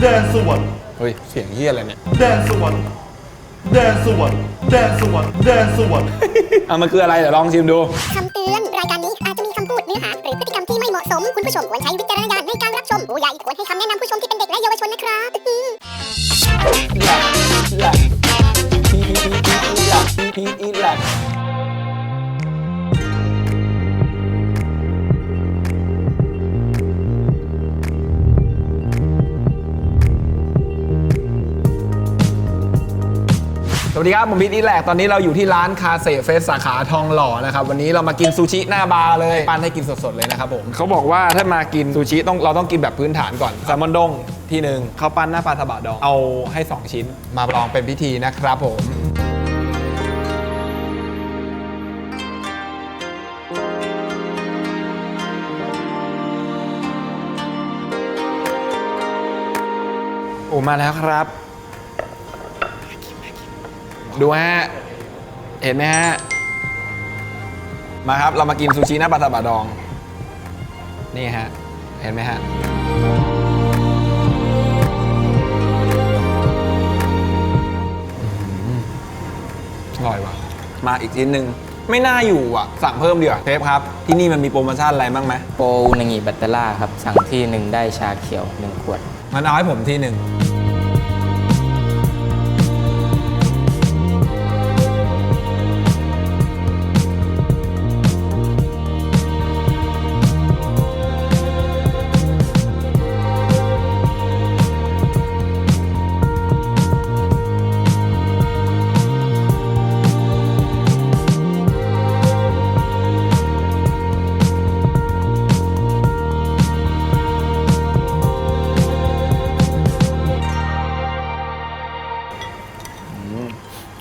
แดนสวรรค์เฮ้ย เสียงเฮียอะไรเนี่ย แดนสวรรค์แดนสวรรค์แดนสวรรค์แดนสวรรค์อะมันคืออะไรเดี๋ยวลองชิมดู คำเตือน รายการนี้อาจจะมีคำพูดเนื้อหา หรือพฤติกรรมที่ไม่เหมาะสม คุณผู้ชมควรใช้วิจารณญาณในการรับชมผู้ใหญ่ควรให้คำแนะนำผู้ชมที่เป็นเด็กและเยาวชนนะครับส วัสดีครับ ผมพีทอีแลกตอนนี้เราอยู่ที่ร้านคาเซ่เฟสสาขาทองหล่อนะครับ วันนี้เรามากินซูชิหน้าบาร์เลย ปั้นให้กินสดๆเลยนะครับผมเขาบอกว่าถ้ามากินซูชิต้องเราต้องกินแบบพื้นฐานก่อนแซลมอนดงที่หนึ่งข้าวปั้นหน้าปลาทบะดอง เอาให้ 2 ชิ้น มาลองเป็นพิธีนะครับผมโอ้มาแล้วครับ ดูฮะ เห็นไหมฮะ มาครับ เรามากินซูชิหน้าปลาตะบะดอง นี่ฮะ เห็นไหมฮะอืมอร่อยว่ะ มาอีกชิ้นหนึ่ง ไม่น่าอยู่อะ สั่งเพิ่มดีกว่าเทปครับ ที่นี่มันมีโปรโมชั่นอะไรบ้างไหมโปรอุนางิบัตเตอร่าครับ สั่งที่หนึ่งได้ชาเขียว1ขวดมันเอาให้ผมที่หนึ่ง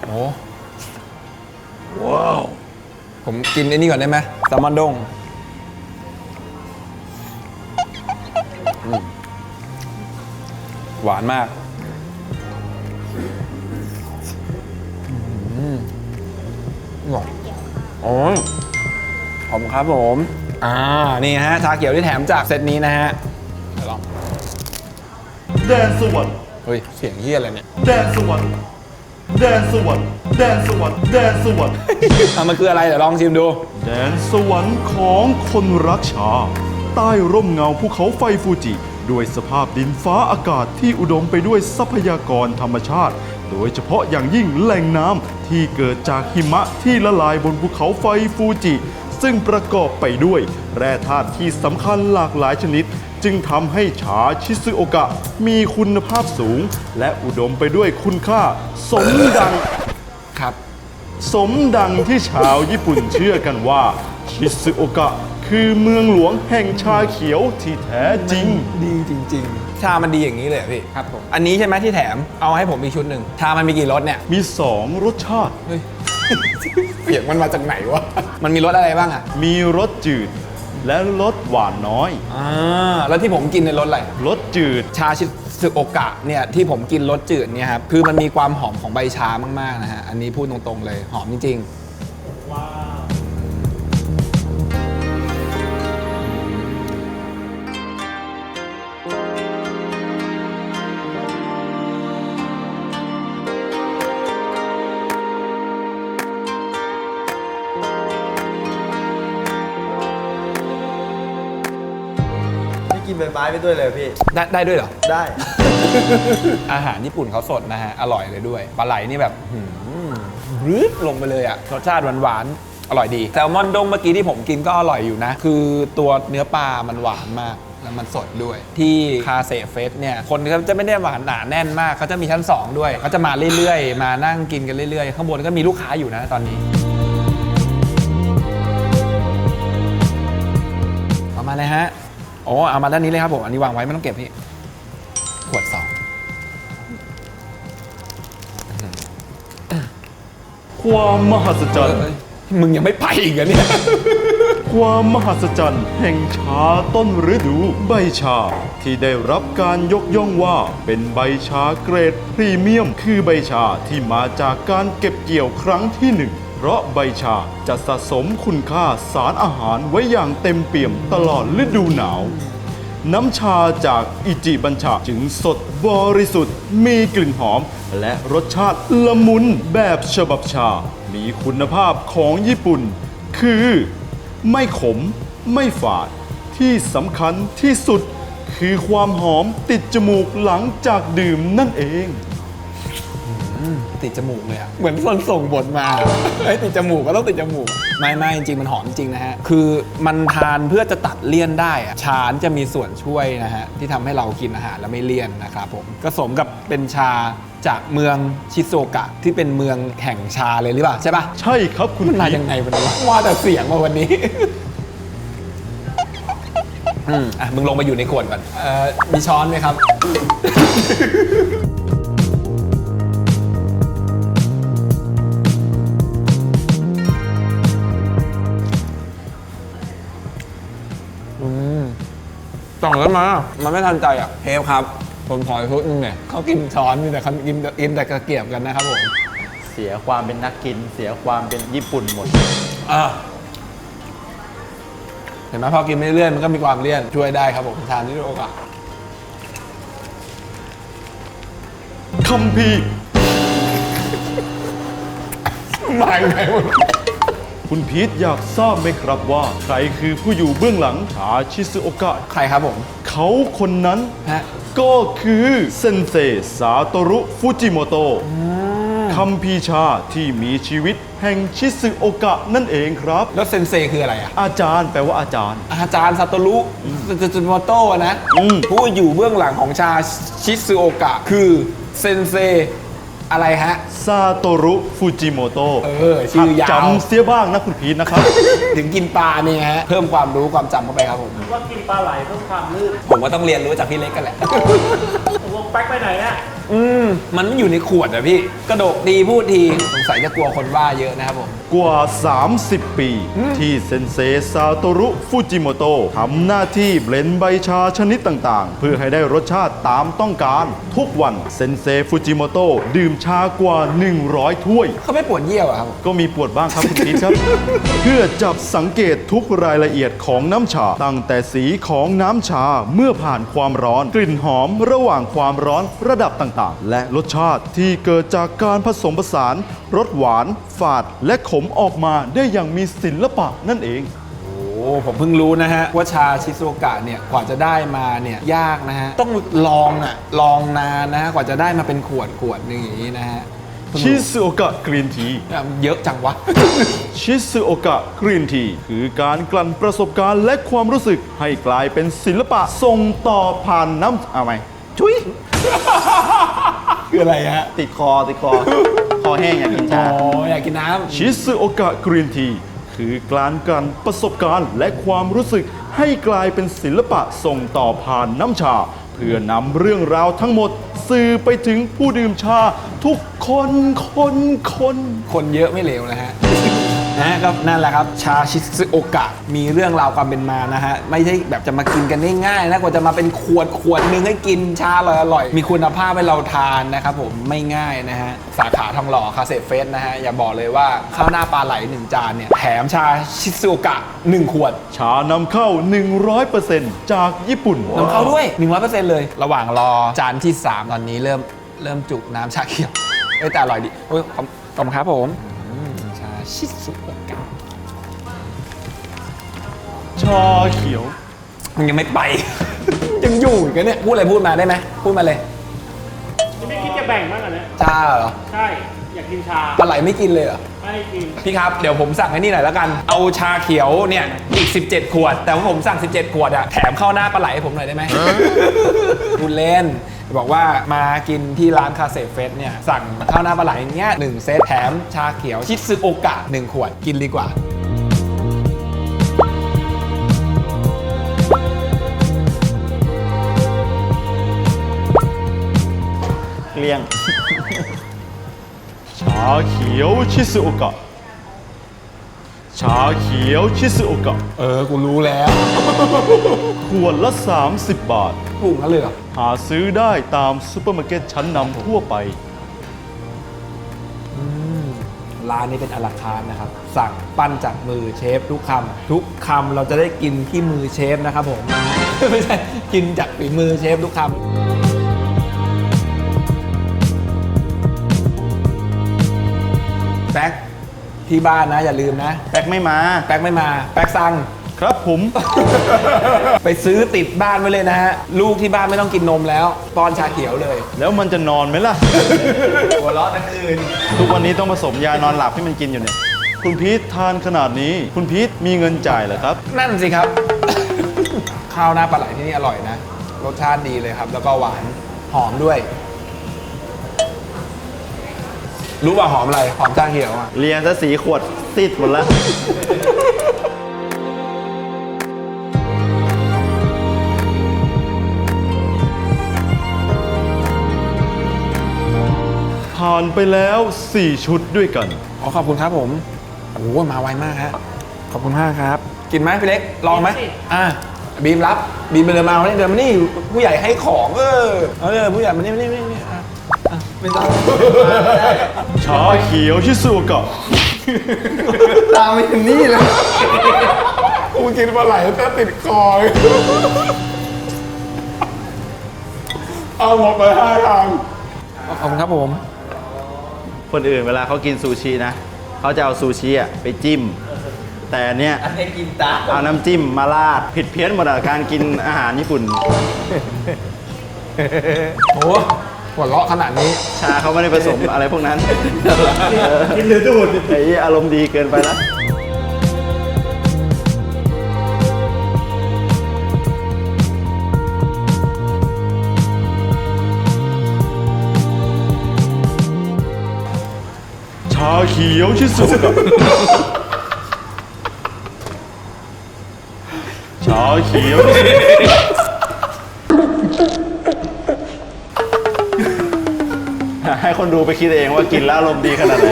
โอ้ว้าว ผมกินไอ้นี่ก่อนได้ไหมแซลมอนดงอืมหวานมากอืมหวานโอ้ยขอบคุณครับผม อ่า นี่ฮะ ชาเขียวที่แถมจากเซตนี้นะฮะเดี๋ยวลองแดนสวรรค์เฮ้ย เสียงเฮียอะไรเนี่ย แดนสวรรค์ แดนสวรรค์แดนสวรรค์แดนสวรรค์อะมันคืออะไรเดี๋ยวลองชิมดู แดนสวรรค์ของคนรักชา ใต้ร่มเงาภูเขาไฟฟูจิ ด้วยสภาพดินฟ้าอากาศที่อุดมไปด้วยทรัพยากรธรรมชาติ โดยเฉพาะอย่างยิ่งแหล่งน้ำที่เกิดจากหิมะที่ละลายบนภูเขาไฟฟูจิ ซึ่งประกอบไปด้วย แร่ธาตุที่สำคัญหลากหลายชนิด จึงทำให้ชาชิซึโอกะ มีคุณภาพสูง และอุดมไปด้วยคุณค่า สมดัง ครับ สมดังที่ชาวญี่ปุ่นเชื่อกันว่า ชิซึโอกะ คือเมืองหลวงแห่งชาเขียวที่แท้จริง ดีจริงๆชามันดีอย่างนี้เลยเหรอพี่ ครับผม อันนี้ใช่ไหมที่แถม เอาให้ผมอีกชุดหนึ่ง ชามันมีกี่รสเนี่ย มีสองรสชาติเฮ้ยเสียงมันมาจากไหนวะ มันมีรสอะไรบ้างอะมีรสจืด และรสหวานน้อยอ่าแล้วที่ผมกินในรสอะไร รสจืด ชาชิสึโอกะเนี่ยที่ผมกินรสจืดเนี่ยครับคือมันมีความหอมของใบชามากๆนะฮะอันนี้พูดตรงๆเลยหอมจริงไม่กิ ใบไม้ไปด้วยเลยพี่ๆได้ได้ด้วยเหรอ ได้ อาหารญี่ปุ่นเขาสดนะฮะ อร่อยเลยด้วย ปลาไหลนี่แบบหืมรึบลงไปเลยอะรสชาติหวานๆ อร่อยดี แซลมอนดงเมื่อกี้ที่ผมกินก็อร่อยอยู่นะ คือตัวเนื้อปลามันหวานมาก แล้วมันสดด้วย ที่คาเซเฟสเนี่ย คนเขาจะไม่ได้หวานหนาแน่นมาก เขาจะมีชั้น 2 ด้วย เขาจะมาเรื่อยๆ มานั่งกินกันเรื่อยๆ ข้างบนก็มีลูกค้าอยู่นะตอนนี้เอามาเลยฮะ โอ้เอามาด้านนี้เลยครับผม อันนี้วางไว้ไม่ต้องเก็บนี่ ขวดสองความมหัศจรรย์เอ้ยมึงยังไม่ไปอีกเหรอเนี่ย ความมหัศจรรย์แห่งชาต้นฤดูใบชา ที่ได้รับการยกย่องว่าเป็นใบชาเกรดพรีเมียม คือใบชาที่มาจากการเก็บเกี่ยวครั้งที่หนึ่ง เพราะใบชาจะสะสมคุณค่าสารอาหารไว้อย่างเต็มเปี่ยมตลอดฤดูหนาว น้ำชาจากอิจิบัญชาจึงสดบริสุทธิ์ มีกลิ่นหอม และรสชาติละมุนแบบฉบับชา มีคุณภาพของญี่ปุ่น คือ ไม่ขม ไม่ฝาด ที่สำคัญที่สุด คือความหอมติดจมูกหลังจากดื่มนั่นเอง ติดจมูกเลยอะเหมือนคนส่งบทมาเอ้ยติดจมูกก็ต้องติดจมูก ไม่ไม่จริงๆมันหอมจริงนะฮะ คือมันทานเพื่อจะตัดเลี่ยนได้อะชาจะมีส่วนช่วยนะฮะ ที่ทำให้เรากินอาหารแล้วไม่เลี่ยนนะครับผมก็สมกับเป็นชาจากเมืองชิโซกะที่เป็นเมืองแห่งชาเลยหรือเปล่าใช่ปะใช่ครับคุณมันมาพีทยังไงวันนี้วะว่าแต่เสียงมาวันนี้อืมอะมึงลงไปอยู่ในขวดก่อนเอ่อมีช้อนไหมครับ สั่งแล้วมา มันไม่ทันใจอะเทฟครับ ผมขออีกชุดนึงเนี่ยเขากินช้อนมีแต่เขากินกินแต่กระเกียบกันนะครับผม เสียความเป็นนักกิน เสียความเป็นญี่ปุ่นหมดอะเห็นไหมพอกินไม่เลื่อนมันก็มีความเลี่ยนช่วยได้ครับผมทานที่โอกาสคัมภีร์มายังไงวะ คุณพีทอยากทราบไหมครับว่า ใครคือผู้อยู่เบื้องหลังชาชิซุโอกะ ใครครับผม เขาคนนั้นฮะ ก็คือเซนเซซาโตรุฟูจิโมโตะคัมภีร์ชาที่มีชีวิตแห่งชิซุโอกะนั่นเองครับ แล้วเซนเซคืออะไรอะ อาจารย์แปลว่าอาจารย์ อาจารย์ซาโตรุซาโตโมโตะนะ อืม ผู้อยู่เบื้องหลังของชาชิซุโอกะ คือเซนเซ อะไรฮะ ซาโตรุฟูจิโมโตะเออชื่อยาว จำเสียบ้างนะคุณพีทนะครับ ถึงกินปลาเนี่ยฮะ เพิ่มความรู้ความจำเข้าไปครับผม ว่ากินปลาไหลเพิ่มความลื่นผมก็ต้องเรียนรู้จากพี่เล็กกันแหละ ผมว่าแป๊กไปไหนอะ อืมมันไม่อยู่ในขวดอะพี่ กระโดกดีพูดทีสงสัยจะกลัวคนว่าเยอะนะครับผม กว่า 30 ปี ที่เซนเซซาโตรุฟูจิโมโตะทำหน้าที่เบลนด์ใบชาชนิดต่างๆ เพื่อให้ได้รสชาติตามต้องการ ทุกวันเซนเซฟูจิโมโตะดื่มชากว่า 100 ถ้วย เขาไม่ปวดเยี่ยวอะครับ ก็มีปวดบ้างครับ คุณพีทครับ เพื่อจับสังเกตทุกรายละเอียดของน้ำชา ตั้งแต่สีของน้ำชาเมื่อผ่านความร้อน กลิ่นหอมระหว่างความร้อนระดับต่างๆและรสชาติที่เกิดจากการผสมผสานรสหวาน ฝาดและขมออกมาได้อย่างมีศิลปะนั่นเอง โอ้ผมเพิ่งรู้นะฮะ ว่าชาชิโซกะเนี่ยกว่าจะได้มาเนี่ยยากนะฮะ ต้องลองอะลองนานนะฮะกว่าจะได้มาเป็นขวดขวดหนึงอย่างนี้นะฮะเพิ่งชิรู้ซุโอกะกรีนทีเยอะจังวะ ชิซุโอกะกรีนทีคือการกลั่นประสบการณ์และความรู้สึกให้กลายเป็นศิลปะส่งต่อผ่านน้ำเอาไหมชุย คืออะไรฮะ ติดคอติดคอ คอแห้งอยากกินอ๋ชาออยากกินน้ำ ชิซึโอกะกรีนที คือการกันประสบการณ์และความรู้สึกให้กลายเป็นศิลปะส่งต่อผ่านน้ำชา เพื่อนำเรื่องราวทั้งหมด สื่อไปถึงผู้ดื่มชา ทุกคนคนคน คนเยอะไม่เลวนะฮะ นะก็นั่นแหละครับชาชิซึโอกะมีเรื่องราวความเป็นมานะฮะไม่ใช่แบบจะมากินกันง่ายๆนะกว่าจะมาเป็นขวดขวดหนึงให้กินชาอร่อยๆมีคุณภาพให้เราทานนะครับผมไม่ง่ายนะฮะสาขาทองหล่อคาเซเฟสนะฮะอย่าบอกเลยว่าข้าวหน้าปลาไหลหนึ่งจานเนี่ยแถมชาชิซึโอกะหนึ่งขวดชานำเข้า 100%จากญี่ปุ่นนำเข้าด้วย 100%เลย ระหว่างรอจานที่ 3 ตอนนี้เริ่มเริ่มจุกน้ำชาเขียวเอ้ยแต่อร่อยดีโอ้ยขอบขอบคุณครับผมอืมชาชิซึ โอกะชาเขียว มันยังไม่ไป ยังอยู่อีกันเนี่ย พูดอะไรพูดมาได้ไหมพูดมาเลยนี่ไม่คิดจะแบ่งบ้างเหรอเนี่ยชาเหรอใช่ อยากกินชาปลาไหลไม่กินเลยเหรอ ไม่ให้กิน พี่ครับ เดี๋ยวผมสั่งให้นี่หน่อยแล้วกัน เอาชาเขียวเนี่ยอีก 17 ขวด แต่ว่าผมสั่ง 17 ขวดอะแถมข้าวหน้าปลาไหลให้ผมหน่อยได้ไหมพูดเล่น บอกว่ามากินที่ร้านคาเซ่เฟสเนี่ยสั่งข้าวหน้าปลาไหลเนี้ยหนึ่งเซตแถมชาเขียวชิซึโอกะหนึ่งขวดกินดีกว่า เกลี้ยง ชาเขียวชิซึโอกะ ชาเขียวชิซึโอกะ เออ กูรู้แล้ว ขวดละ 30 บาทปรุงกันเลยเหรอ หาซื้อได้ตามซูเปอร์มาร์เก็ตชั้นนำทั่วไปรร้านนี้เป็นอลาคาร์ทนะครับ สั่งปั้นจากมือเชฟทุกคำทุกคำเราจะได้กินที่มือเชฟนะครับผม ไม่ใช่ กินจากฝีมือเชฟทุกคำ ที่บ้านนะ อย่าลืมนะแป๊กไม่มา แป๊กไม่มา แป๊กสั่ง ครับผม ไปซื้อติดบ้านไว้เลยนะฮะ ลูกที่บ้านไม่ต้องกินนมแล้วป้อนชาเขียวเลย แล้วมันจะนอนไหมล่ะ หัวเราะทั้งคืน ทุกวันนี้ต้องผสมยานอนหลับให้มันกินอยู่เนี่ย คุณพีททานขนาดนี้ คุณพีทมีเงินจ่ายเหรอครับ นั่นสิครับ ข้าวหน้าปลาไหลที่นี่อร่อยนะ รสชาติดีเลยครับ แล้วก็หวานหอมด้วย รู้ป่ะหอมอะไรหอมชาเขียวอะเรียนซะสีขวดติดหมดละผ่านไปแล้ว 4 ชุดด้วยกัน อ๋อขอบคุณครับผมโอ้โหมาไวมากฮะขอบคุณมากครับ กินไหมพี่เล็กลองไหมอะบีมรับบีมไปเดินมาวันนี้เดินมานี่ผู้ใหญ่ให้ของเออเออผู้ใหญ่มานี่มานี่มานี่อะอะ ไม่ต้องชาเขียวชิซูกะตามไปถึงนี่เลยกูกินปลาไหลแต่ติดคอเอาหมดไปห้าทางขอบคุณครับผม คนอื่นเวลาเขากินซูชินะเขาจะเอาซูชิอะไปจิ้ม แต่อันเนี้ยอันนี้กินตาเอาน้ำจิ้มมาราดผิดเพี้ยนหมดอะการกินอาหารญี่ปุ่นโอ้ หัวเราะขนาดนี้ชาเขาไม่ได้ผสมอะไรพวกนั้นกินหรือดูดไอ้อารมณ์ดีเกินไปแล้วชาเขียวชิซูกะชาเขียว คนดูไปคิดเองว่ากินแล้วอารมณ์ดีขนาดไหน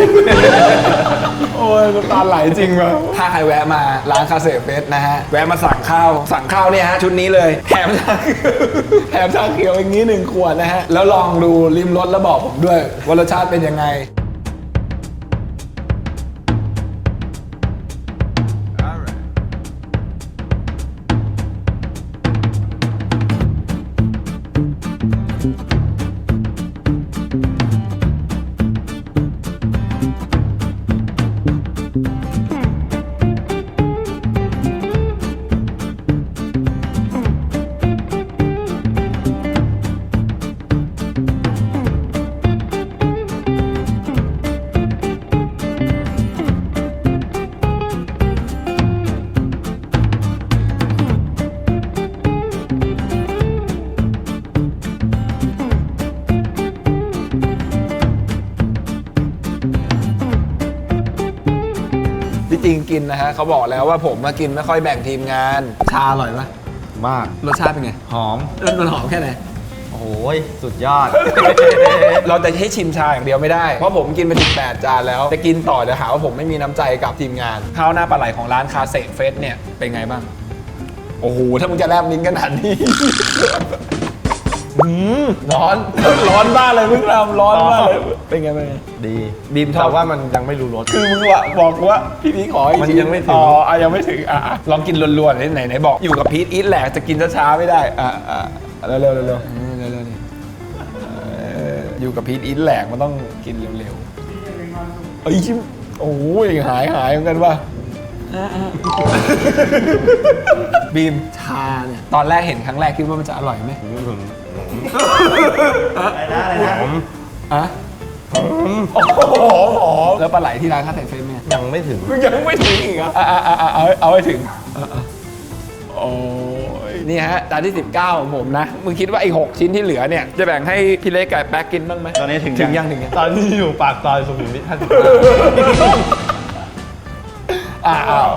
โอ้ยน้ำตาไหลจริงว่ะถ้าใครแวะมาร้านคาเซ่เฟสนะฮะ แวะมาสั่งข้าว สั่งข้าวเนี่ยฮะ ชุดนี้เลยแถมชาแถมชาเขียวอย่างนี้หนึ่งขวดนะฮะ แล้วลองดูริมรสแล้วบอกผมด้วยว่ารสชาติเป็นยังไง จริงกินนะฮะเขาบอกแล้วว่าผมมากินไม่ค่อยแบ่งทีมงาน ชาอร่อยปะมาก รสชาติเป็นไงหอมเออมันหอมแค่ไหน โอ้โหสุดยอด เราจะให้ชิมชาอย่างเดียวไม่ได้ เพราะผมกินไปถึง8จานแล้ว จะกินต่อเดี๋ยวหาว่าผมไม่มีน้ำใจกับทีมงาน ข้าวหน้าปลาไหลของร้านคาเซ่เฟสเนี่ยเป็นไงบ้าง โอ้โห ถ้ามึงจะแลบลิ้นขนาดนี้ อืมร้อน ร้อนบ้ากเลยมึงทำร้อนมากเลย เป็นไงเป็นไง ดีบีมชอบ แต่ว่ามันยังไม่รู้รส คือมึงว่าบอกกูว่าพี่พีทขออีกมันทียังไม่ถึง อ๋ออะยังไม่ถึงอะอะลองกินรวนๆเลยไหนไหนบอกอยู่กับพีทอีทแหลกจะกินช้าๆไม่ได้อะอะเร็วๆเร็วๆเร็วๆเร็วๆนี่เอออยู่กับพีทอีทแหลกมันต้องกินเร็วๆเอ้ยชิมโอ้ยหายหายเหมือนกันว่ะบีมชาเนี่ยตอนแรกเห็นครั้งแรกคิดว่ามันจะอร่อยไหม อะไรนะอะไรนะอะโอ้โหหอมแล้วปลาไหลที่ร้านข้าวแต่เฟรมเนี่ยยังไม่ถึงมึงยังไม่ถึงอีกเหรอะอะอะอะเอาเอาให้ถึงอะอะโอ้ยนี่ฮะจานที่ 19ของผมนะ มึงคิดว่าอีก6ชิ้นที่เหลือเนี่ย จะแบ่งให้พี่เล็กกับแป๊กกินบ้างไหมตอนนี้ถึงถึงยังถึงยังตอนนี้อยู่ปากซอยสุขุมวิทห้าสิบอะอ้าว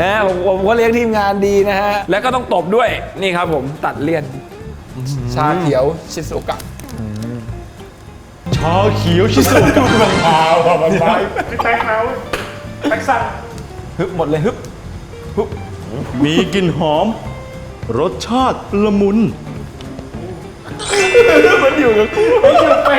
นะผมผมก็เลี้ยงทีมงานดีนะฮะ แล้วก็ต้องตบด้วยนี่ครับผมตัดเลี่ยน ชาเขียวชิซุกะชาเขียวชิซูกะอ้าวมันไปพี่แป๊กแล้วแป๊กสั่งฮึบหมดเลยฮึบมีกลิ่นหอม รสชาติละมุนเป็นอยู่ไป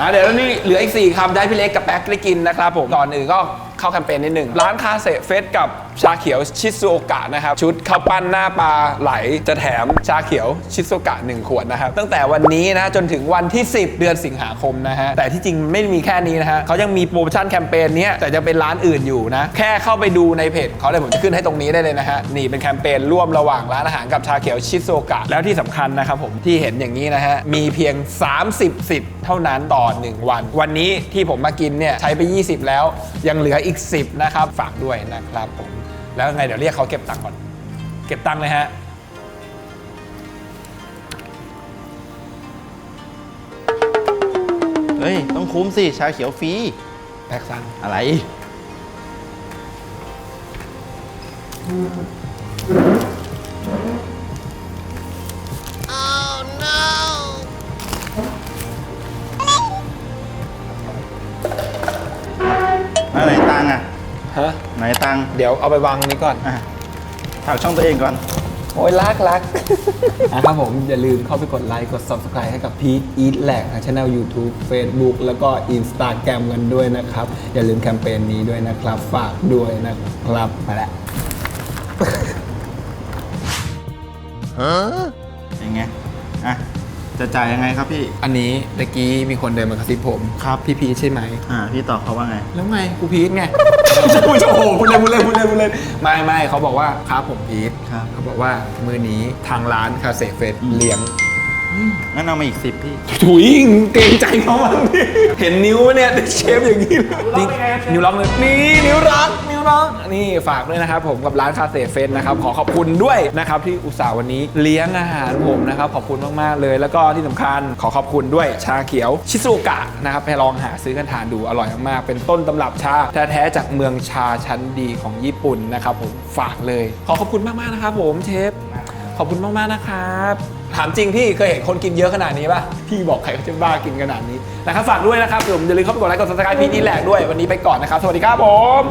อะเดี๋ยวนี่เหลืออีก 4คำได้พี่เล็กกับแป๊กได้กินนะครับผมก่อนอื่นก็ เข้าแคมเปญนิดหนึ่ง ร้านคาเซเฟสกับชาเขียวชิซูโอกะนะครับ ชุดข้าวปั้นหน้าปลาไหลจะแถมชาเขียวชิซูโอกะ 1 ขวดนะครับ ตั้งแต่วันนี้นะ จนถึงวันที่ 10 เดือนสิงหาคมนะฮะ แต่ที่จริงไม่ได้มีแค่นี้นะฮะเขายังมีโปรโมชั่นแคมเปญนี้แต่จะเป็นร้านอื่นอยู่นะ แค่เข้าไปดูในเพจเขาเลยผมจะขึ้นให้ตรงนี้ได้เลยนะฮะนี่เป็นแคมเปญร่วมระหว่างร้านอาหารกับชาเขียวชิซูโอกะแล้วที่สำคัญนะครับผมที่เห็นอย่างนี้นะฮะมีเพียง 30สิทธิ์เท่านั้นต่อ 1 วัน วันนี้ที่ผมมากินเนี่ยใช้ไป 20 แล้วยังเหลืออีก 10 นะครับ ฝากด้วยนะครับผม แล้วไงเดี๋ยวเรียกเขาเก็บตังค์ก่อน เก็บตังค์เลยฮะเฮ้ย ต้องคุ้มสิ ชาเขียวฟรี แพ็กซังอะไร oh ดี๋ยวเอาไปวางนี้ก่อนอะฝากช่องตัวเองก่อน โอ้ยรักรัก นะครับผมอย่าลืมเข้าไปกดไลค์กด Subscribe ให้กับพีทอีทแหลกทางช่อง YouTube Facebook แล้วก็ Instagram กันด้วยนะครับ อย่าลืมแคมเปญนี้ด้วยนะครับ ฝากด้วยนะครับมาแล้วยังไง อะ จะจ่ายยังไงครับพี่ อันนี้ตะกี้มีคนเดินมากระซิบผมครับ พี่พีทใช่ไหม อ่าพี่ตอบเขาว่าไง แล้วไงกูพีทไงไม่ใช่กูจะโอ้โหพูดเล่นพูดเล่นพูดเล่นพูดเล่นไม่ไม่เขาบอกว่าครับผมพีทครับเขาบอกว่ามือนี้ทางร้านคาเซ่เฟสเลี้ยง งั้นเอามาอีกสิบพี่ ถุยเกรงใจเขาบ้างดิเห็นนิ้วไหมเนี่ยเชฟอย่างนี้เลยนี่นิ้วล็อกเลยนี่นิ้วล็อกนิ้วล็อกนี่ฝากด้วยนะครับผมกับร้านคาเซ่เฟสนะครับขอขอบคุณด้วยนะครับที่อุตส่าห์วันนี้เลี้ยงอาหารผมนะครับขอบคุณมากๆเลย แล้วก็ที่สำคัญขอขอบคุณด้วยชาเขียวชิซูกะนะครับไปลองหาซื้อกันทานดูอร่อยมากๆเป็นต้นตำรับชาแท้ๆจากเมืองชาชั้นดีของญี่ปุ่นนะครับผมฝากเลย ขอขอบคุณมากๆนะครับผมเชฟขอบคุณมากๆนะครับ ถามจริงพี่เคยเห็นคนกินเยอะขนาดนี้ป่ะ พี่บอกใครเขาจะบ้ากินขนาดนี้นะครับฝากด้วยนะครับผมอย่าลืมเข้าไปกดไลค์กดซับสไครป์พีดีแหลกด้วยวันนี้ไปก่อนนะครับ สวัสดีครับผม